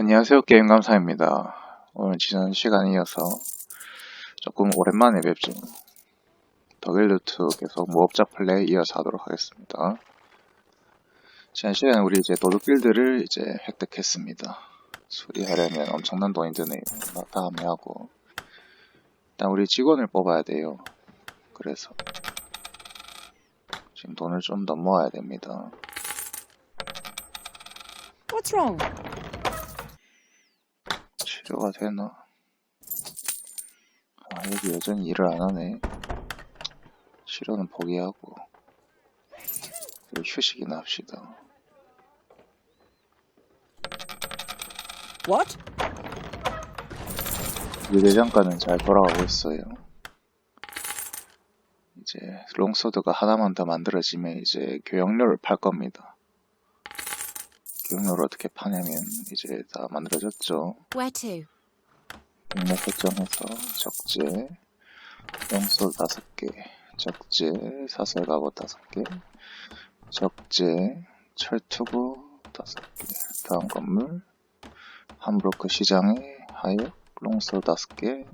안녕하세요. 게임 감사입니다. 오늘 지난 시간에 이어서 조금 오랜만에 뵙죠. 더길드2 계속 무업자 플레이 이어서 하도록 하겠습니다. 지난 시간에 우리 이제 도둑빌드를 이제 획득했습니다. 수리하려면 엄청난 돈이 드네요. 다음에 하고. 일단 우리 직원을 뽑아야 돼요. 그래서 지금 돈을 좀 더 모아야 됩니다. What's wrong? 치료가 되나? 아, 여기 여전히 일을 안 하네. 치료는 포기하고. 휴식이나 합시다. What? 유대장가는 잘 돌아가고 있어요. 이제 롱소드가 하나만 더 만들어지면 이제 교역료를 팔 겁니다. 교역료를 어떻게 파냐면 이제 다 만들어졌죠. Where to? 경로 설정해서 적재, 영소 다섯 개, 적재, 사설 갑옷 다섯 개, 적재, 철투구 다섯 개. 다음 건물, 함브로크 시장에 하역, 롱소 다섯 개,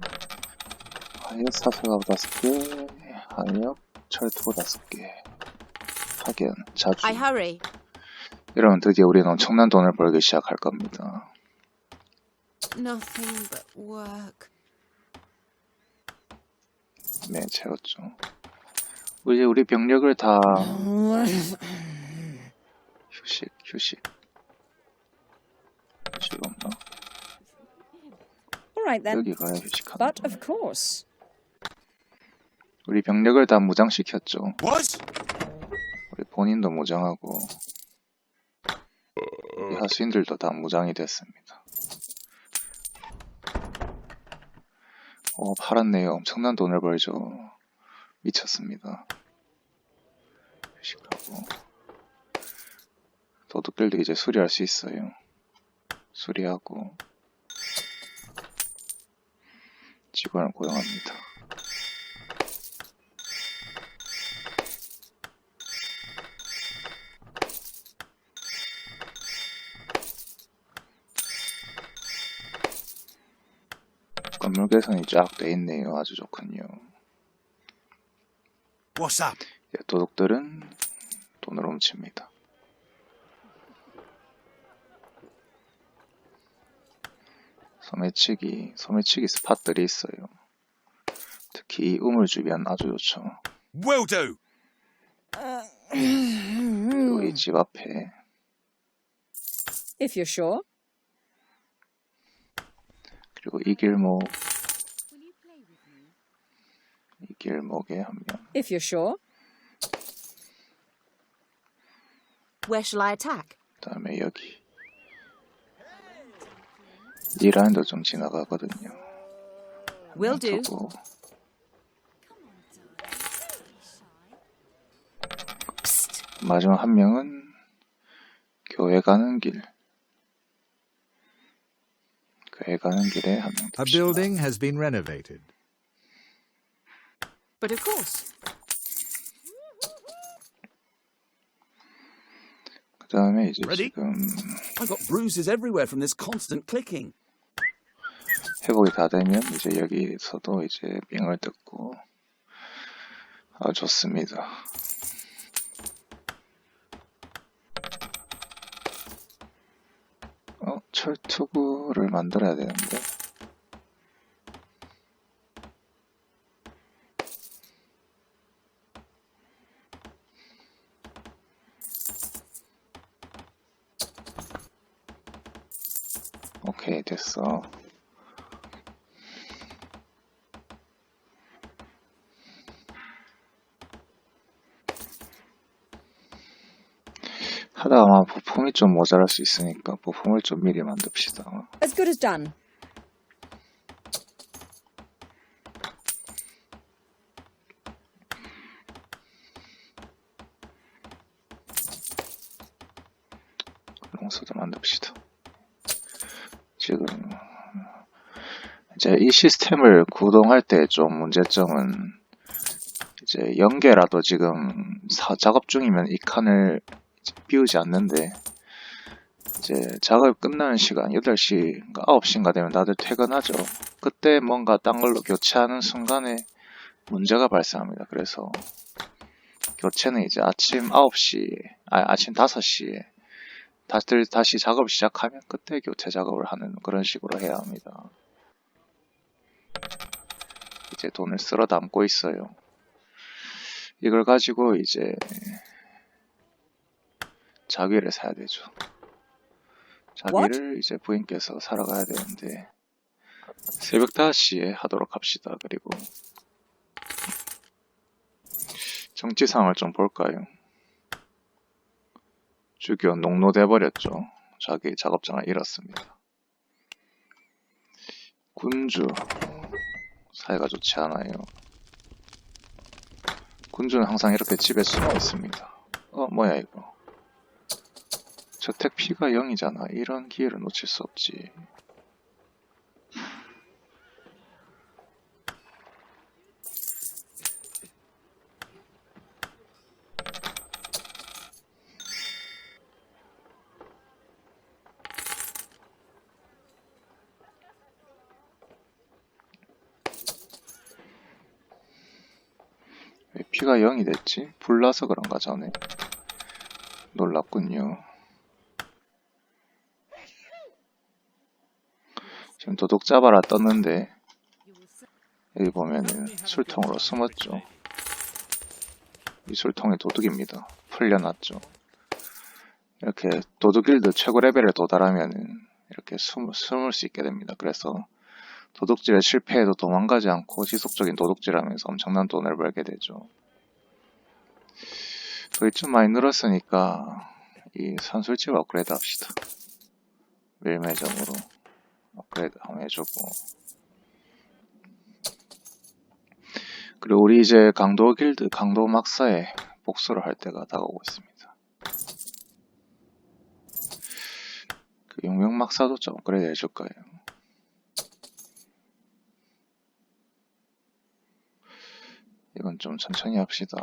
하역 사설 갑옷 다섯 개, 하역, 철투구 다섯 개. 파견, 자주. I hurry. 이러면 드디어 우리는 엄청난 돈을 벌기 시작할 겁니다. Nothing but work. 네, 채웠죠. 이제 우리 병력을 다 휴식, 휴식. 휴식 없나? 여기 가야 휴식하는 But 거. of course. 우리 병력을 다 무장시켰죠. What? 우리 본인도 무장하고 우리 하수인들도 다 무장이 됐습니다. 오, 팔았네요. 엄청난 돈을 벌죠. 미쳤습니다. 휴식하고 도둑들도 이제 수리할 수 있어요. 수리하고 직원을 고용합니다. 건물 개선이 쫙 돼 있네요. 아주 좋군요. What's up? 예, 도둑들은 돈을 훔칩니다. 소매치기, 소매치기 스팟들이 있어요. 특히 이 우물 주변 아주 좋죠. Will do. 그리고 이 집 앞에 If you're sure. 그리고 이 길목 이 길목에 한 명. If you're sure. Where shall I attack? 그다음에 여기 이 라인도 좀 지나가거든요. Will do. 마지막 한 명은 교회 가는 길. 교회 가는 길에 한 명. A building has been renovated. But of course. 그 다음에 이제 Ready? 지금 I've got bruises everywhere from this constant clicking. 회복이 다 되면 이제 여기서도 이제 빙을 뜯고 아 좋습니다. 철투구를 만들어야 되는데 오케이 됐어. 하다가 아마 부품이 좀 모자랄 수 있으니까 부품을 좀 미리 만듭시다. As good as done. 롱소드 만듭시다. 지금 이제 이 시스템을 구동할 때 좀 문제점은 이제 연계라도 지금 사- 작업 중이면 이 칸을 비우지 않는데 이제 작업 끝나는 시간 8시인가 9시인가 되면 다들 퇴근하죠. 그때 뭔가 딴 걸로 교체하는 순간에 문제가 발생합니다. 그래서 교체는 이제 아침 9시, 아, 아침 5시에 다들 다시 작업 시작하면 그때 교체 작업을 하는 그런 식으로 해야 합니다. 이제 돈을 쓸어 담고 있어요. 이걸 가지고 이제 자귀를 사야 되죠. 자귀를 이제 부인께서 사러 가야 되는데 새벽 5시에 하도록 합시다. 그리고 정치 상황을 좀 볼까요? 주교 농로돼 버렸죠. 자기 작업장을 잃었습니다. 군주 사이가 좋지 않아요. 군주는 항상 이렇게 집에 숨어 있습니다. 어 뭐야 이거? 저택 피가 0이잖아. 이런 기회를 놓칠 수 없지. 왜 피가 0이 됐지? 불나서 그런가 전에. 놀랍군요. 지금 도둑 잡아라 떴는데 여기 보면은 술통으로 숨었죠. 이 술통이 도둑입니다. 풀려났죠. 이렇게 도둑길드 최고 레벨에 도달하면은 이렇게 숨, 숨을 수 있게 됩니다. 그래서 도둑질에 실패해도 도망가지 않고 지속적인 도둑질하면서 엄청난 돈을 벌게 되죠. 거의 좀 많이 늘었으니까 이 산술집 업그레이드 합시다. 밀매점으로 업그레이드 한번 해주고 그리고 우리 이제 강도 길드 강도 막사에 복수를 할 때가 다가오고 있습니다. 그 용명 막사도 좀 업그레이드 해줄 거예요. 이건 좀 천천히 합시다.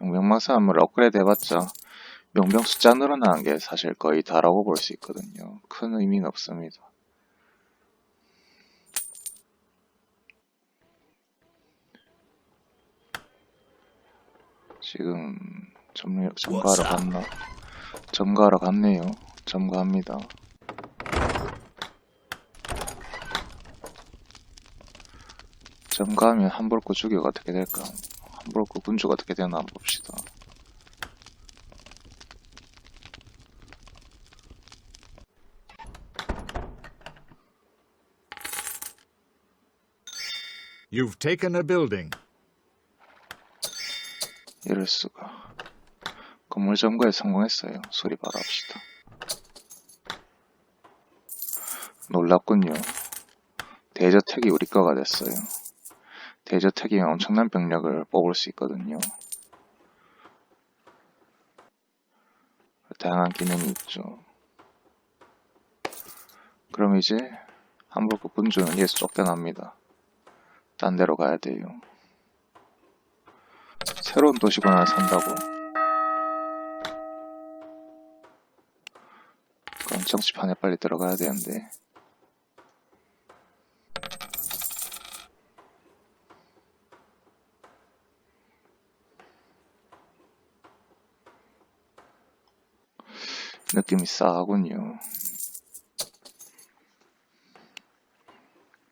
용병 막사 한물 업그레이드 해봤자 용병 숫자 늘어나는 게 사실 거의 다라고 볼 수 있거든요. 큰 의미는 없습니다. 지금 점, 점가하러 갔나? 점가하러 갔네요. 점가합니다. 점가하면 한볼코 주교가 어떻게 될까? 한볼코 군주가 어떻게 되나 한번 봅시다. You've taken a building. 이럴 수가. 건물 점거에 성공했어요. 소리 바로 합시다. 놀랍군요. 대저택이 우리 거가 됐어요. 대저택이면 엄청난 병력을 뽑을 수 있거든요. 다양한 기능이 있죠. 그럼 이제 함부르크 군주는 여기서 쫓겨납니다. 딴 데로 가야 돼요. 새로운 도시권 하나 산다고. 그럼 정치판에 빨리 들어가야 되는데. 느낌이 싸하군요.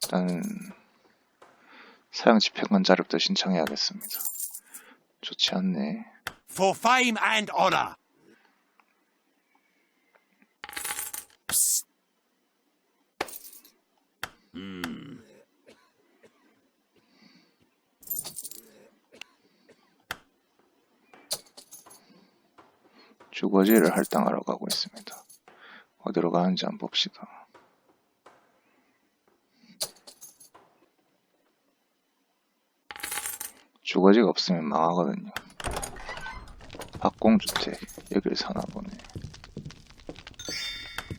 일단은 사용 집행관 자료부터 신청해야겠습니다. 좋지 않네. For fame and honor. 주거지를 할당하러 가고 있습니다. 어디로 가는지 한번 봅시다. 주거지가 없으면 망하거든요. 학공주택 여기를 사나 보네.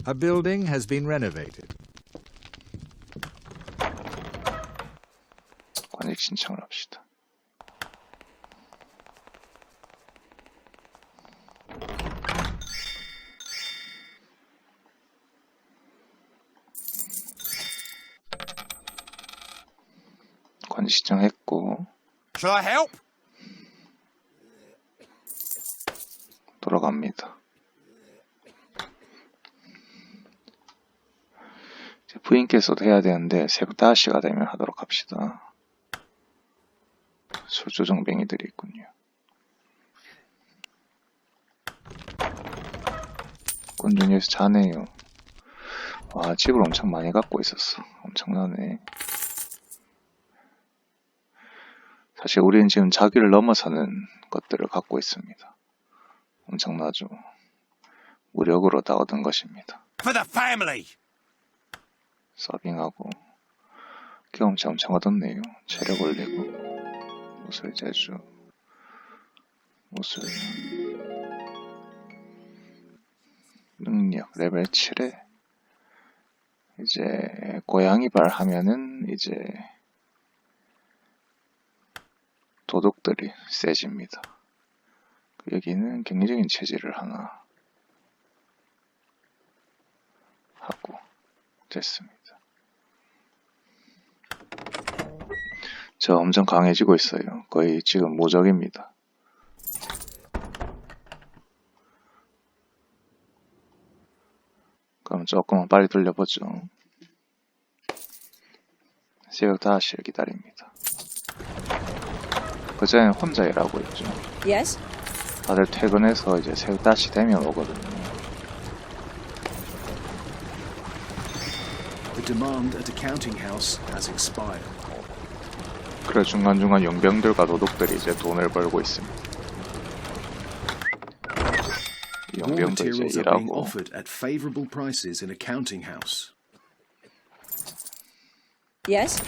A building has been renovated. 관익 신청을 합시다. 관익 신청했고 I help? 돌아갑니다. 이제 부인께서도 해야 되는데 새벽 5시가 되면 하도록 합시다. 술조정뱅이들이 있군요. 꾼중에서 자네요. 와, 집을 엄청 많이 갖고 있었어. 엄청나네. 사실 우리는 지금 자기를 넘어서는 것들을 갖고 있습니다. 엄청나죠. 무력으로 다 얻은 것입니다. For the family. 서빙하고 경험치 엄청 얻었네요. 체력 올리고 무술 제주 무술 능력 레벨 7에 이제 고양이 발 하면은 이제 도둑들이 세집니다. 여기는 경리적인 체질을 하나 하고 됐습니다. 저 엄청 강해지고 있어요. 거의 지금 무적입니다. 그럼 조금만 빨리 돌려보죠. 새벽 5시를 기다립니다. 그전엔 혼자 일하고 있죠. Yes? 다들 퇴근해서 이제 새벽 5시 되면 오거든요. The demand at accounting house has expired. 그래 중간중간 용병들과 도둑들이 이제 돈을 벌고 있습니다. 이 War 용병도 이제 materials are being 일하고 offered at favorable prices in accounting house. Yes?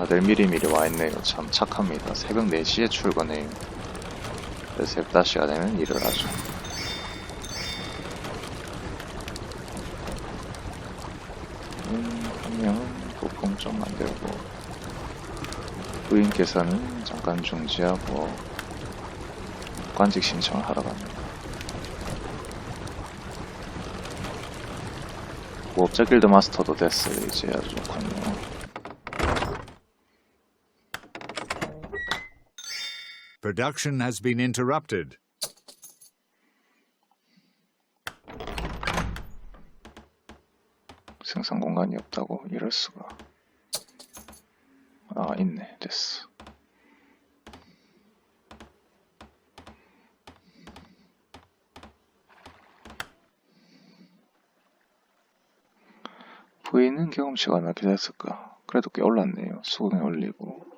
다들 미리미리 와 있네요. 참 착합니다. 새벽 4시에 출근해요. 그래서 새벽 5시가 되면 일을 하죠. 음, 한 명은 부품 좀 만들고 부인께서는 잠깐 중지하고 관직 신청을 하러 갑니다. 무업자 길드 마스터도 됐어요. 이제 아주 좋군요. Production has been interrupted. 생산 공간이 없다고 이럴 수가. 아 있네 됐어. 부인은 경험치가 얼마나 됐을까? 그래도 꽤 올랐네요. 수건에 올리고.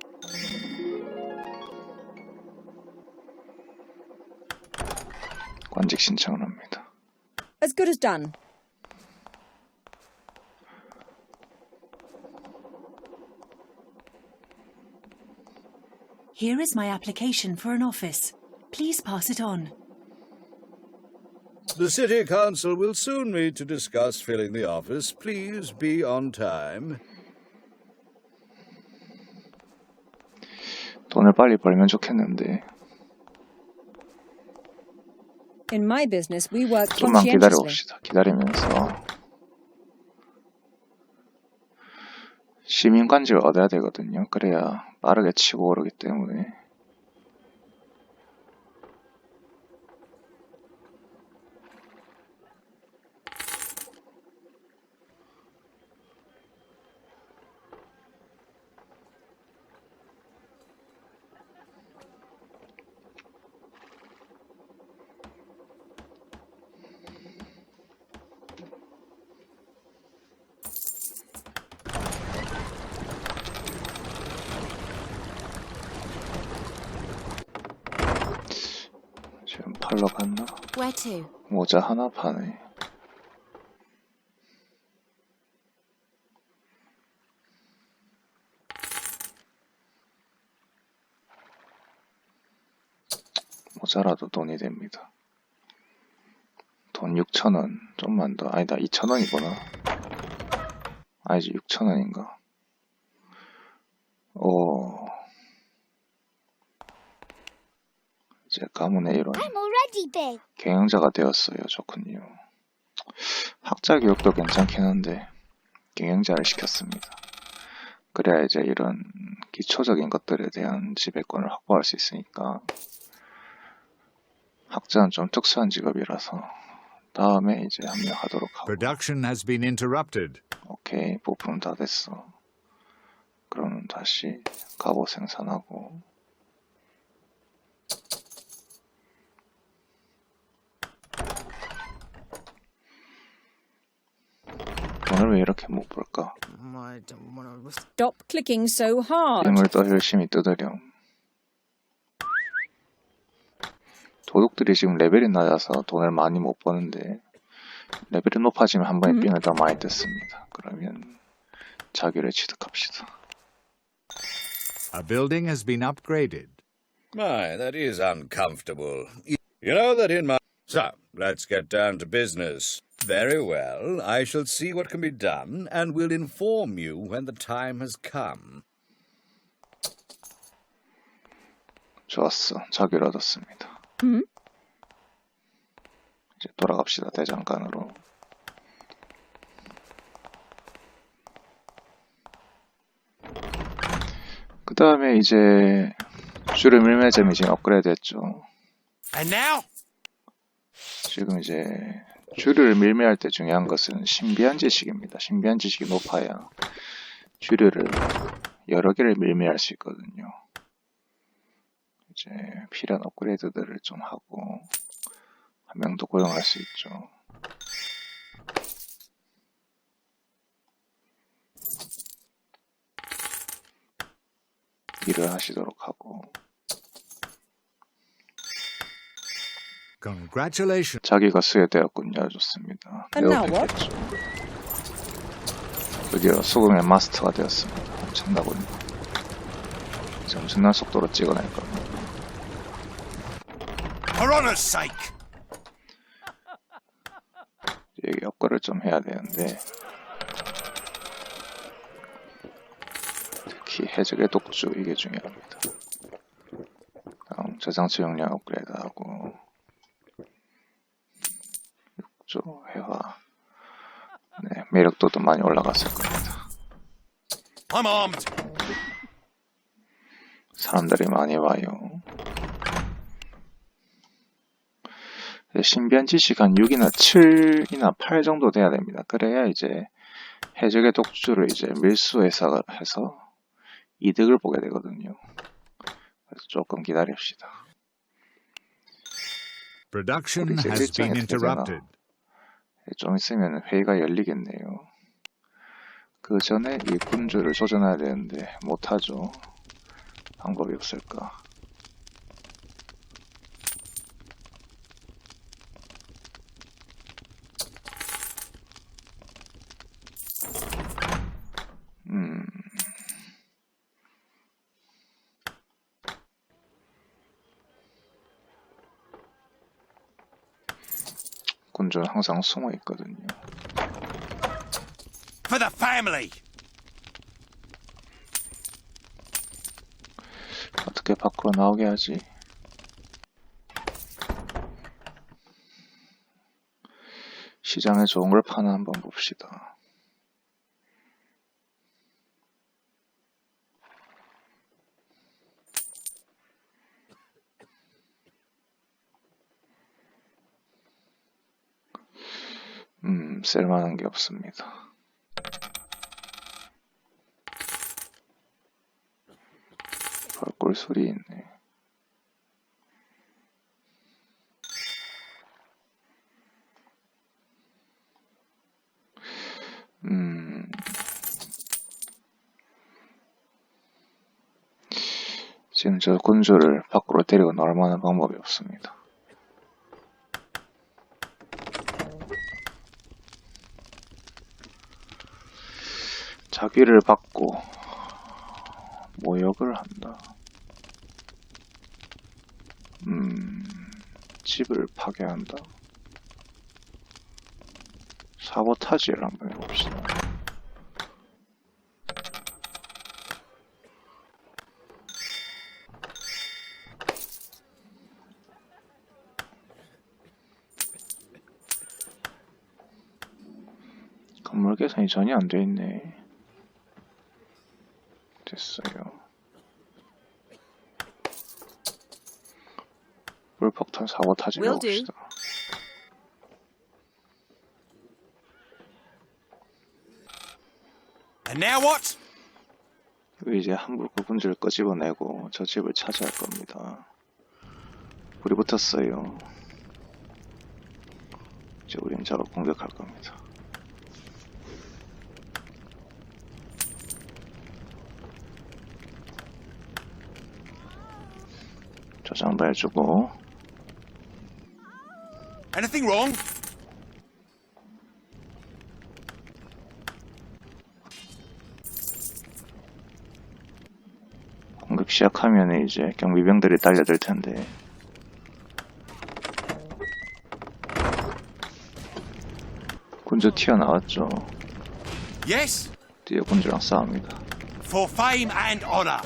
관직 신청을 합니다. As good as done. Here is my application for an office. Please pass it on. The City Council will soon meet to discuss filling the office. Please be on time. 돈을 빨리 벌면 좋겠는데 In my business, we work 좀만 conscientiously. 기다려 봅시다. 기다리면서 시민 관직을 얻어야 되거든요. 그래야 빠르게 치고 오르기 때문에 팔러 갔나? 모자 하나 파네. 모자라도 돈이 됩니다. 돈 6천원, 좀만 더, 아니다, 2천원이구나. 아니지, 6천원인가. 오. 이제 가문의 일원. already big. 경영자가 되었어요. 좋군요. 학자 교육도 괜찮긴 한데 경영자를 시켰습니다. 그래야 이제 이런 기초적인 것들에 대한 지배권을 확보할 수 있으니까 학자는 좀 특수한 직업이라서 다음에 이제 합류하도록 하고 Production has been interrupted. 오케이 부품 다 됐어 그러면 다시 갑옷 생산하고 왜 이렇게 못 볼까? Stop clicking so hard. 힘을 더 열심히 뜯으렴. 도둑들이 지금 레벨이 낮아서 돈을 많이 못 버는데 레벨이 높아지면 한 번에 삥을 더 많이 뜯습니다. 그러면 자기를 취득합시다. A building has been upgraded. My, that is uncomfortable. You know that in my. So, let's get down to business. Very well. I shall see what can be done and will inform you when the time has come. 좋았어. 자기를 얻었습니다. 이제 돌아갑시다. 대장간으로. 그 다음에 이제 주름 일매점이 지금 업그레이드 했죠. And now? 지금 이제 주류를 밀매할 때 중요한 것은 신비한 지식입니다. 신비한 지식이 높아야 주류를 여러 개를 밀매할 수 있거든요. 이제 필요한 업그레이드들을 좀 하고 한명더 고용할 수 있죠. 일을 하시도록 하고 Congratulations. 자기가. 좋습니다. And now what? 배웠겠죠. 드디어 수금의 마스터가 되었습니다. 엄청나군요. 이제 엄청난 속도로 찍어낼 겁니다. For honour's sake! 여기 업글을 좀 해야 되는데 특히 해적의 독주 이게 중요합니다. 다음 저장치 용량 업그레이드하고 육조 회화 네 매력도도 많이 올라갔을 겁니다. 사람들이 많이 와요. 신비한 지식 한 6이나 7이나 8 정도 돼야 됩니다. 그래야 이제 해적의 독주를 이제 밀수해서 해서 이득을 보게 되거든요. 그래서 조금 기다립시다. Production has been interrupted. 좀 있으면 회의가 열리겠네요. 그 전에 이 군주를 조져놔야 되는데 못하죠. 방법이 없을까? 군주는 항상 숨어 있거든요. For the family! 어떻게 밖으로 나오게 하지? 시장에 좋은 걸 파나 한번 봅시다. 음, 쓸만한 게 없습니다. 벌꿀 소리 있네. 음. 지금 저 군주를 밖으로 데리고 나올 만한 방법이 없습니다. 자기를 받고 모욕을 한다. 음, 집을 파괴한다. 사보타지를 한번 해봅시다. 건물 개선이 전혀 안 돼 있네. 됐어요. 물폭탄 사보타지를 Will do. 봅시다. And now what? 여기 이제 함부로 군주를 끄집어내고 저 집을 차지할 겁니다. 불이 붙었어요. 이제 우린 저로 공격할 겁니다. 저장도 해주고 Anything wrong? 공격 시작하면 이제 경비병들이 달려들 텐데 군주 튀어나왔죠. Yes? 뒤에 군주랑 싸웁니다. For fame and honour.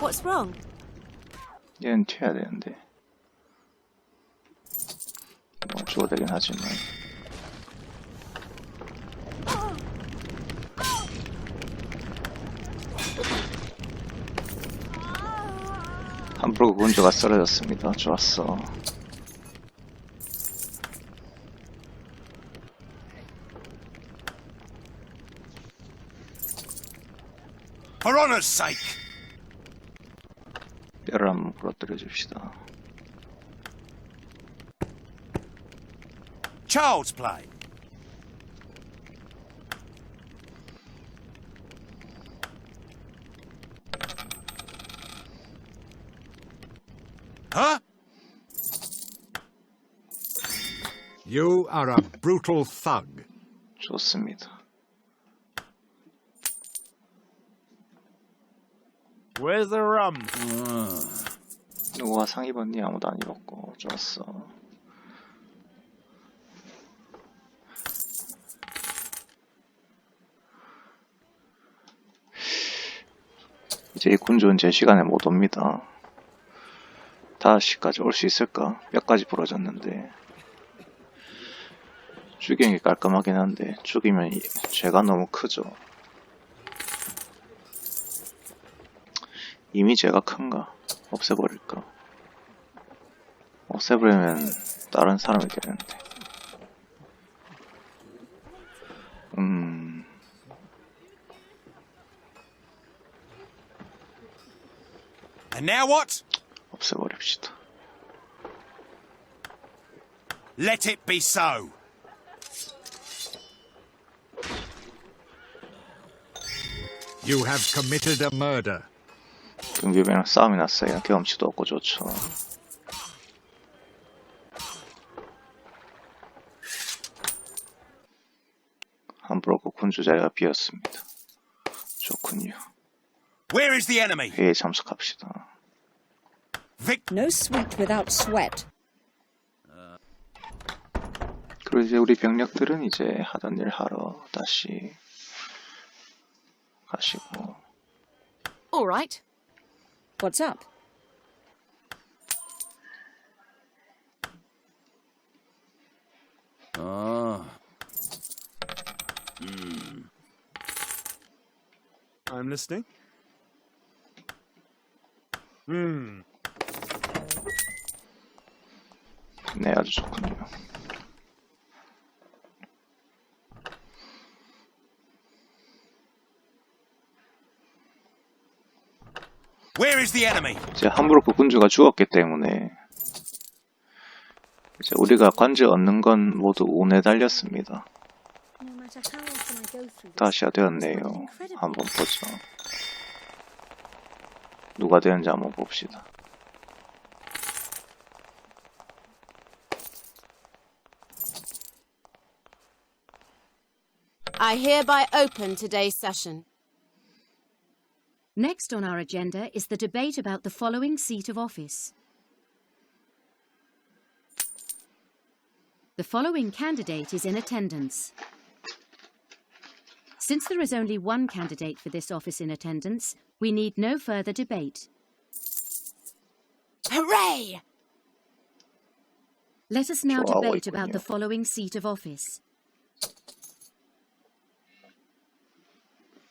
What's wrong? 얘는 튀어야 되는데 뭐 죽어야 되긴 하지만 함부르크 군주가 쓰러졌습니다. 좋았어. For honour's sake. 뼈를 한번 부러뜨려 줍시다. Child's play. Huh? You are a brutal thug. 좋습니다. Where's the rum? 누가 상 입었니? 아무도 안 입었고 좋았어. 이제 이 군주는 제 시간에 못 옵니다. 5시까지 올 수 있을까? 뼈까지 부러졌는데 죽이는 게 깔끔하긴 한데 죽이면 이- 죄가 너무 크죠. 이미 죄가 큰가? 없애버릴까? 없애버리면 다른 사람이 되는데. 음, And now what? 없애버립시다. Let it be so. You have committed a murder. 경비병이랑 싸움이 났어요. 경험치도 없고 좋죠. 함부로그 군주 자리가 비었습니다. 좋군요. Where is the enemy? 회의에 참석합시다. Vic. No sweet without sweat. 그리고 이제 우리 병력들은 이제 하던 일 하러 다시 가시고 All right. What's up? Ah. I'm listening. Hmm. 네 아주 좋군요. Where is the enemy? 이제 함부르크 군주가 죽었기 때문에 이제 우리가 관제 얻는 건 모두 운에 달렸습니다. 다시야 되었네요. 한번 보죠. 누가 되는지 한번 봅시다. I hereby open today's session. Next on our agenda is the debate about the following seat of office. The following candidate is in attendance. Since there is only one candidate for this office in attendance, we need no further debate. Hooray! Let us now debate about the following seat of office.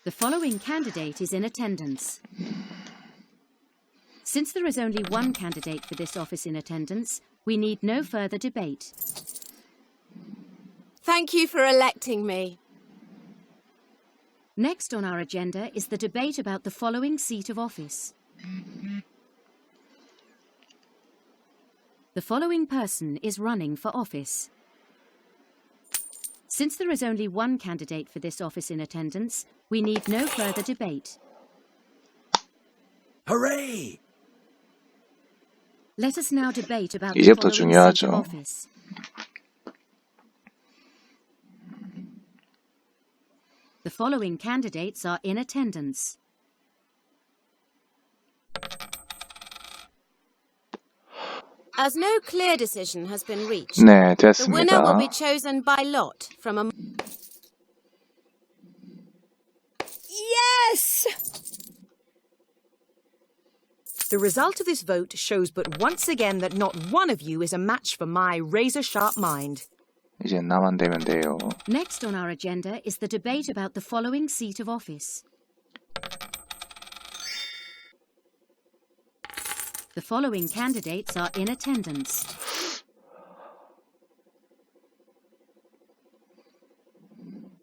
The following candidate is in attendance. Since there is only one candidate for this office in attendance, we need no further debate. Thank you for electing me. Next on our agenda is the debate about the following seat of office. The following person is running for office. Since there is only one candidate for this office in attendance, we need no further debate. Hooray! Let us now debate about the 이제부터 following seat of 중요하죠. office. The following candidates are in attendance. As no clear decision has been reached, 네, the winner will be chosen by lot from a Yes! The result of this vote shows but once again that not one of you is a match for my razor-sharp mind. 이제 나만 되면 돼요. Next on our agenda is the debate about the following seat of office. The following candidates are in attendance.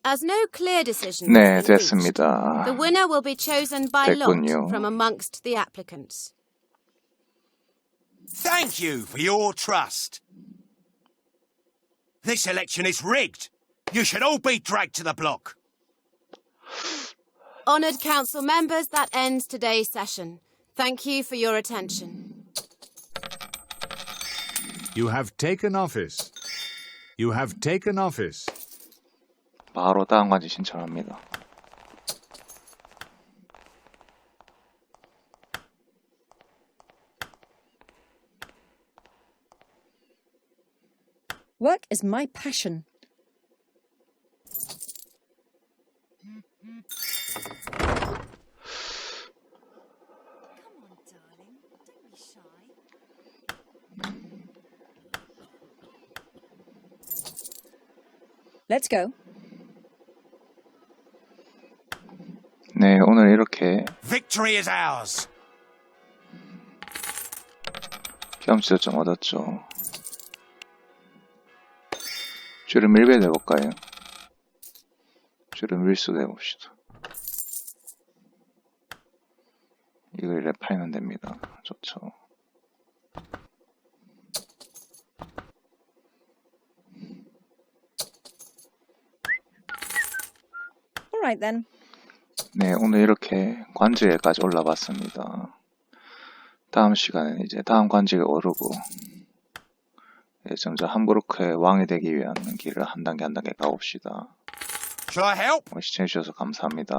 As no clear decision 네, has been reached, 됐습니다. the winner will be chosen by 됐군요. lot from amongst the applicants. Thank you for your trust. This election is rigged. You should all be dragged to the block. Honoured council members, that ends today's session. Thank you for your attention. You have taken office. You have taken office. 바로 다음 과제 신청합니다. Work is my passion. Let's go. 네, 오늘 이렇게 Victory is ours. 경험치도 좀 얻었죠. 줄을 밀배 내볼까요? 줄을 밀수 내봅시다. 이걸 이래 팔면 됩니다. 좋죠. Then. 네, 오늘 이렇게 관직에까지 올라봤습니다. 다음 시간에는 이제 다음 관직에 오르고 예, 점점 함부르크의 왕이 되기 위한 길을 한 단계 한 단계 가봅시다. 시청해주셔서 감사합니다.